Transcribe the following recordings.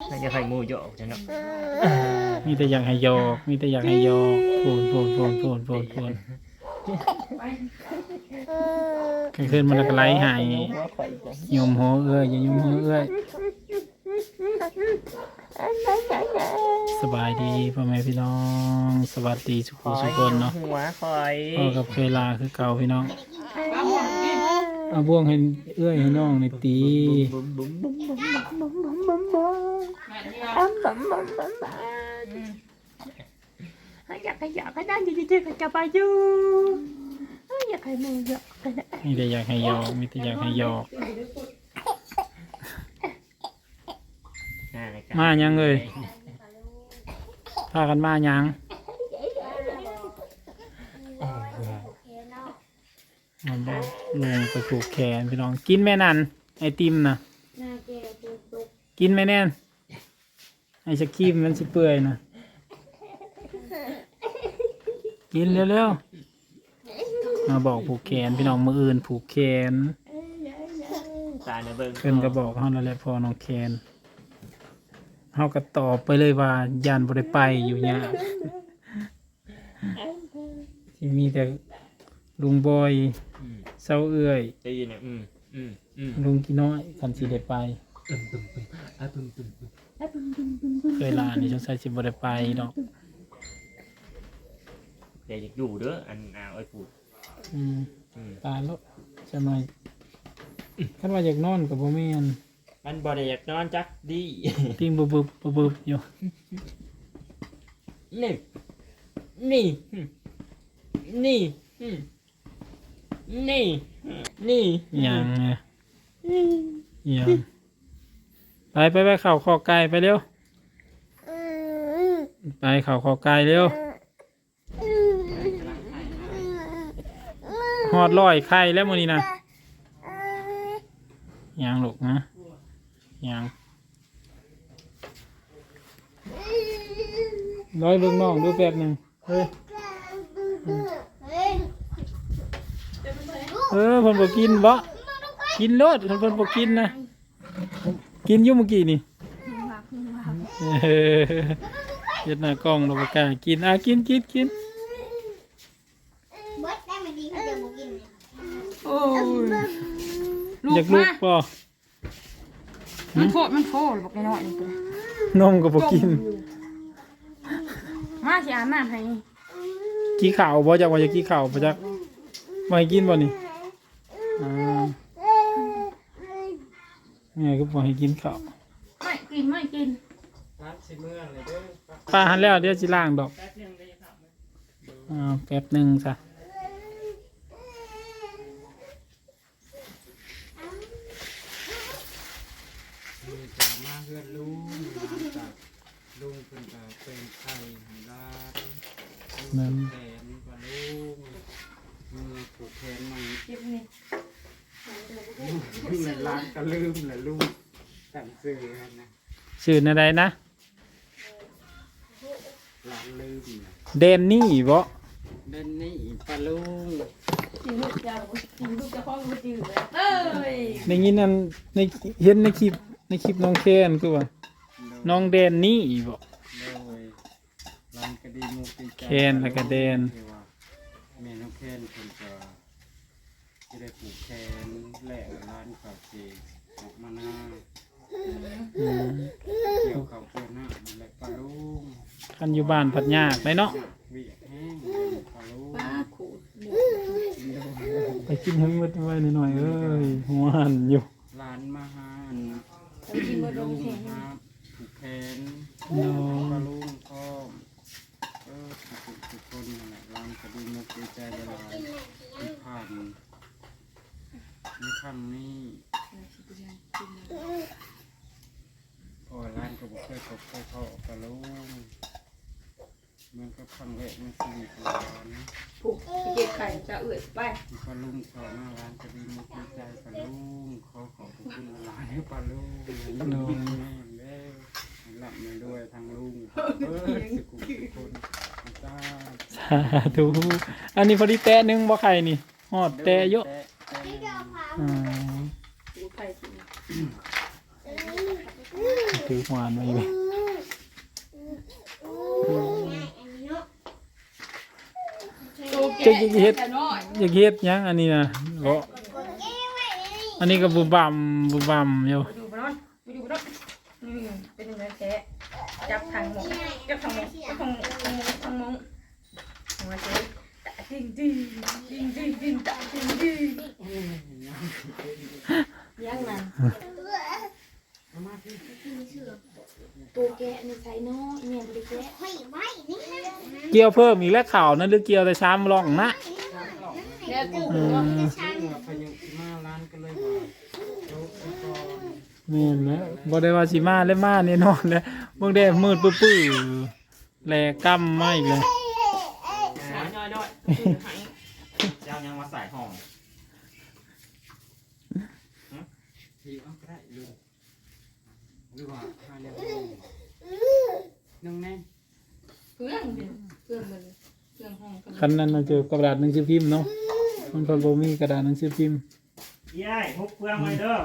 น่าจะใส่หมูหยอกจังเนาะมีแต่อยากให้หยอกมีแต่อยากให้หยอกพูนพูนพูนพูนพูนพูนกลางคืนมันก็ไล่ใหายหัวข่อยจังยมโหเอ้ยอย่ายุ่มโหเอ้ยสบายดีพ่อแม่พี่น้อง สวัสดีสุขุสุคนเนาะหัวข่อยพ่อกับเคยลาคือเก่าพี่น้อง เอาบ่วงให้เอื้อยให้น้องในอตีอยากให้อยากให้ได้ดีดีๆก็จะไปอยู่อยากให้มึอยากให้ได้มีแต่อยากให้หยอกมีแต่อยากให้หยอก มายังเลยพากันมายัง บอกลงไปผูกแขนพี่น้องกินแม่นันไอติมนะกินไหมแน่นไอศครีมมันสิเปื่อยนะกินเร็วๆมาบอกผูกแขนพี่น้องมืออื่นผูกแขนตาเนื้อเบิ่งเพิ่นก็บอกเฮานั่นแหละพอน้องแคนเฮาก็ตอบไปเลยว่าย่านบ่ได้ไปอยู่ยากที่มีแต่ลุงบอย เซาเอื้อยได้ยินเนี่ยอืมอืมอืมลุงกี่น้อยคันสิได้ไปอะบึ้มบึ้มบึ้มเคยลานี่สงสัยสิบ่ได้ไปดอกเดี๋ยวอยากอยู่เด้ออันอ่าไอ้ปูดอืมอืมตายแล้วจะหน่อยคันว่าอยากนอนก็บ่แม่นมันบ่ได้อยากนอนจักดีติ้งบึบบึบบึบบึบอยู่นี่นี่อืมนี่อืม นี่อืมนี่หยังไงหยังไปไปไปเข้าคอไก่ไปเร็ว ไปเข้าคอไก่เร็วหอดลอยไข่แล้วมื้อนี้นะยังลูกนะยังร้อยเบิ่งน้องดูแป๊บหนึงเฮ้ย เออเพิ่นบ่กินบ่กินโลดเพิ่นบ่กินนะกินอยู่เมื่อกี้นี่เออเฮ็ดหน้ากล้องเราบ่กล้ากินอะกินกินกินบดได้มันดีเขาจะบุกินโอ้ยอยากลูกป่มันโทษมันโทษบอกน้อยๆนี่ตัวนมก็บ่กินมาสิอาบน้ำให้ กี้ข่าวบ่จักว่าจะกี้ข่าวบ่จักบ่ให้กินบ่นี่อ่า แม่ก็บ่ให้กินข้าวไม่กินไม่กินป้าหันแล้วเดี๋ยวสิล้างดอกอ่าแป๊บหนึงซะจะมาเฮือนลุงมาจากลุงเพิ่นก็เป็นไข่ให้ร้านลุงนั่นแขนกว่าลุงมือผูกแขนใหม่เก็บนี่ เงินร้านก็ลืมแหละลุงตั้งซื้อให้นะชื่ออะไรนะร้านลืมนะเดนนี่บ่เด่นนี่ปลาลุงกินลูกจะกินลูกจะพ่อลูกจืดเลยเอ้ยในนี้นั่นในเห็นในคลิปในคลิปน้องแคนคือว่าน้องเดนนี่บ่ โดยร้านก็ดีมุกดีใจแคนแล้วก็แดนที่ว่าแม่น้องแคนเพิ่นก็ จะได้ผูกแขนแลกร้านข้าวเจีออกมาหน้าอืมเกี่ยวเขาเกี่ยวหน้านั่นแหละปลาลุงคันอยู่บ้านพัดยากเลยเนาะเวียแห้งปลาลุงป้าขูดไปกินให้หมดไว้หน่อยๆเอ้ยหัวหันอยู่ร้านมาหานกินบะดลุงงแข็งครับผูกแขนน้อปลางลุงพ่อมเออทุกทุกคนนั่นแหละร้านกระดูมุกดีใจหลายที่ผ่านใน ครั้งนี้พอร้านก็บอกเคยพบเคยเขาออกปลาลุงมันก็สังแรกในชีวิตของร้านผูกเก็บไข่จะเอื่อยไปปลาลุงขอหน้าร้านจะดีมุกดีใจปลาลุงเขาขอขอบคุณหลายปลาลุงลุงแม่เด้หลับมาด้วยทางลุงเออสุขุมทุกคนจ้าสาธุอันนี้พอดีแตะนึงบ่ไข่นี่ฮอดแตะเยอะอ่า ผูกไข่สิ เถือหวานไว้เลยจะจะเฮ็ดแต่น้อยอยากเฮ็ดหยังอันนี้นะโอ้อันนี้ก็บุบบัมบุบบัมอยู่ไปดูไปนอนไปดูไปนอนอืมเป็นยังไงแท้จับทางหมกจับทางหมกจับทางหมกทางหมกทางหมกหัวเจ๊ตะดิ้งดิ้งดิ้งดิ้งดิ้งตะดิ้งดิ้งยังมัน ตัวแกะนี่ใส่น้อยเนี่ยบริแกะเกี่ยวเพิ่มอีกแล้วข่าวนั่นหรือเกี่ยวแต่ช้ามร่องนะแล้วกูอืมพายุมาร้านก็เลยว่าโต๊ะไปก่อนแม่นแล้วบ่ได้ว่าสิมาแล้วมาแน่นอนแล้วเบิ่งได้มืดปื้อๆแลกำมาอีกเลยน้อยน้อยน้อยหายเจ้ายังมาใส่ห้อง ทีเอาก็ได้ลุง หรือว่าหาเนี่ยน้องแน่เครื่องเป็นเครื่องมันเครื่องห้องคันนั้นเราเจอกระดาษหนังสือพิมพ์เนาะมันเพิ่นบ่มีกระดาษหนังสือพิมพ์ยายฮุบเพื่องไว้เด้อ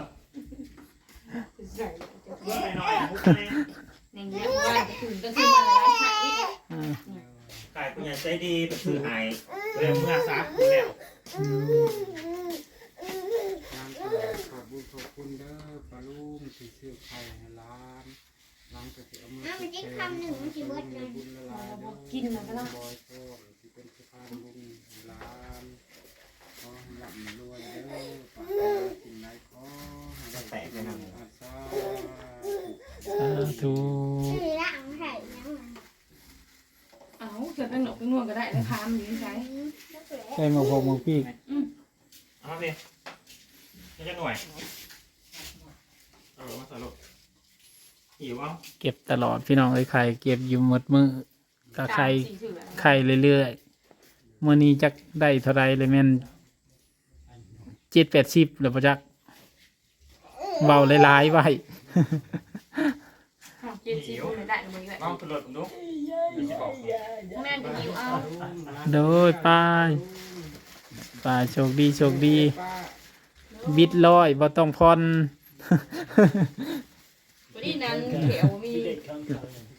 ใส่เพื่องไปหน่อยฮุบไปในเงี้ยว่าจะถึงก็คือมาอะไรหายอ่าขายคุณยายใจดีไปซื้อไห้เร็วเมื่อซักแล้ว อืม ร้านก็ขอบคุญขอบคุณเด้อปลาลุงที่ซื้อไข่ให้ร้านร้านก็สิเอามาบุญละ ลายเด้อบอยโฟมที่เป็นสะพานบุญร้านขอให้ร่ำรวยเด้อปากกินไหนขอให้ได้แตกเลยนะอาซาสาธุเอาเกิดเป็นหนกเป็นนวลก็ได้แล้วพามอยู่ใช้ใส่หมวกพกหมวกพี่เอามาสิไม่ใช่หน่วยเอามาใส่ลูกหิวเอาเก็บตลอดพี่น้องเอ้ยไข่เก็บอยู่หมดมือ ก็ไข่ไข่เรื่อยๆมื้อนี้จักได้เท่าไรเลยแม่น7 80แล้วบ่จักเบาหลายๆไว้เจ็ดสิบไม่ได้เลยลองขึ้นรถผมดูเดี๋ยวจะบอกคุณแม่จะหิวเอาโดยไป้ายป้ายโชคดีโชคดี บิดร้อยบ่ต้องพรวันนี้นั้นเขียวมีพ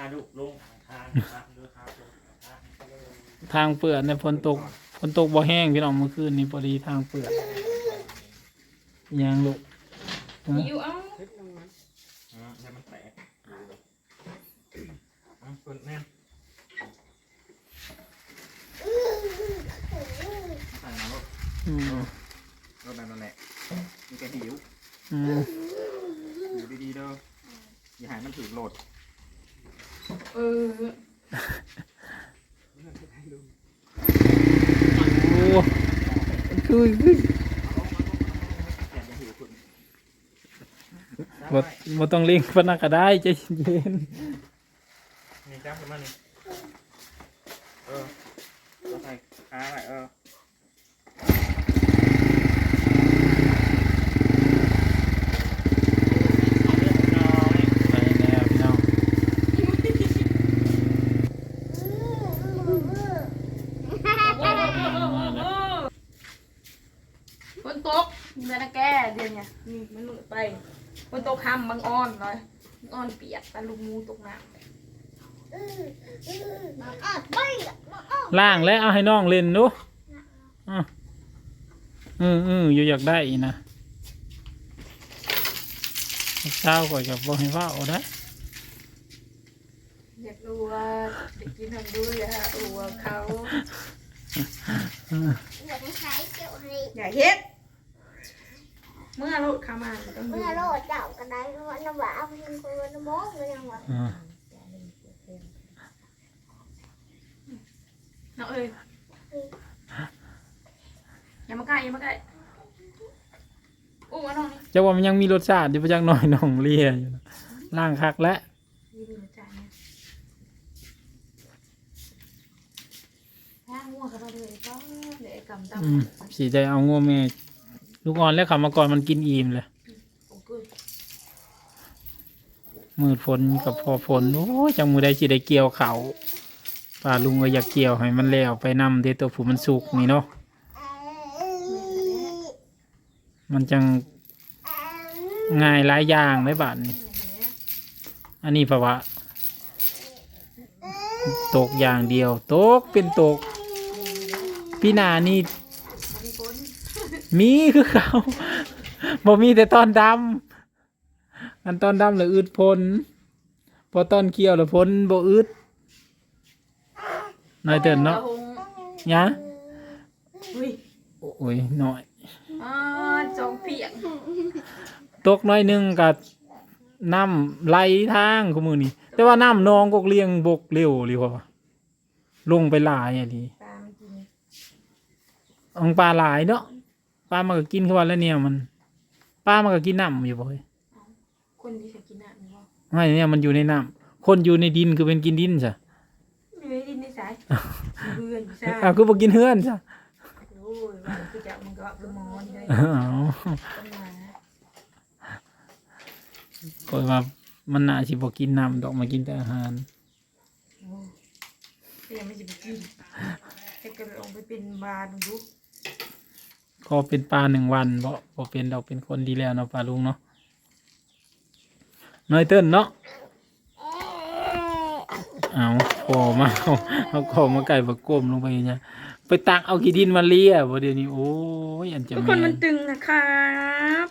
าลูกลงทางทางดูครับทางเปื่อนในฝนตกฝนตกบ่แห้งพี่น้องเมื่อคืนนี้พอดีทางเปื่อนยังลูกหิวเอาอ่าให้มันแตกอะคุณแม่ใส่น้ำลูกอืมรถแบบนั้นแหละมีแกหิวอืมหิวดีๆเด้ออย่าให้มันถือโหลด เออโอ้คือคือบ่บ่ต้องเล่งปานนักก็ได้ใจเย็นนี่จ้าประมาณนี้เออเอาใส่ขาไปเออ ไปแล้วพี่น้อง ฝนตกเดือนแก่เดือนเนี่ยนี่มันหลุดไป ฝนตกคำบางอ้อนเลยอ้อนเปียกตาลูกงูตกน้ำล่างแล้วเอาให้น้องเล่นดูอะอืออืออยู่อยากได้อีนะเช้าก่อนกับบ่ให้เว้าได้อยากรู้ว่าเด็กกินทำด้วยอะอูว่าอยากให้เขาอย่าเฮ็ด เมื่อเราเข้ามามันต้องดูเมื่อโลดเจ้ากันได้ก็ว่าน้ำหวานเพิ่นก็น้ำมกเลยยังว่าอ่าเนาะเอ้ยอย่ามาใกล้อย่ามาใกล้อู้ว่าน้องนี่จะว่ามันยังมีรสชาติอยู่ประจักหน่อยน้องเลียอยู่นะล่างคักแล้วยืนมาจ่ายเนี่ยถ้าง่วงเข้ามาเลยก็เลยกำดอืมสีใจเอางัวแม่ ลูกอ่อนแล้วขามาก่อนมันกินอิ่มเลยมืดฝนกับพอฝนโอ้ยจังมือได้สิได้เกี่ยวเขาป้าลุงก็อยากเกี่ยวให้มันแล้วไปนำเดยวตัวผูมันสุกนี่เนาะมันจังง่ายหลายอย่างเลยบาทนี่อันนี้เพราว่าตกอย่างเดียว ตกเป็นตกพี่นานี่ มีคือเขาบ่มีแต่ตอนดำอันตอนดำเลยอึดพลพอตอนเคี้ยวแล้วพลบ่อึดน้อยเตือนเนาะยะอุ้ยโอ้ยน้อยอ่าจองเปียกตกน้อยหนึงกับน้ำไหลทางของมือนี่แต่ว่าน้ำนองก็เลี้ยงบกเร็วเลยว่าลงไปหลายอะดีปลามันกินอังปลาหลายเนาะ ปลามันก็กินเข้าวันแล้วเนี่ยมันปลามันก็กินน้ำอยู่บ่เฮ้ยคนที่จะกินอะมีบ่ไม่เนี่ยมันอยู่ในน้ำคนอยู่ในดินคือเป็นกินดินจ้ะมีไว้ดินในสายเบื่อนใช่อ้าวคือบ่กินเฮือนจ้ะโอ้ยว่าคือจะมันก็อับละมอนเลยอ้าวต้นไม้ก็ว่ามันน่าสิบ่กินน้ำดอกมากินแต่อาหารโอ้ยยังไม่จะไปกินจะกระลงไปเป็นบาดู ดูก็เป็นปลาหนึ่งวันบ่บ่เป็นดอกเป็นคนดีแล้วเนาะปลาลุงเนาะน้อยเติ้นเนาะเอาขอมาเอาเอาขอมาไก่บะก้มลงไปเนี่ยไปตักเอาขี้ดินมาเลียบ่เดี๋ยวนี้โอ้ยอันจะทุกคแม่นมันนตึงนะครับ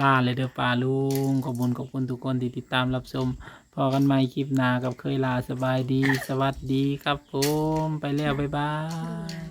ลาเลยเด้อปลาลุงขอบคุณขอบคุณทุกคนที่ติดตามรับชมพอกันใหม่คลิปหน้ากับเคยลาสบายดี สวัสดีครับผม ไปแล้ว บ๊ายบาย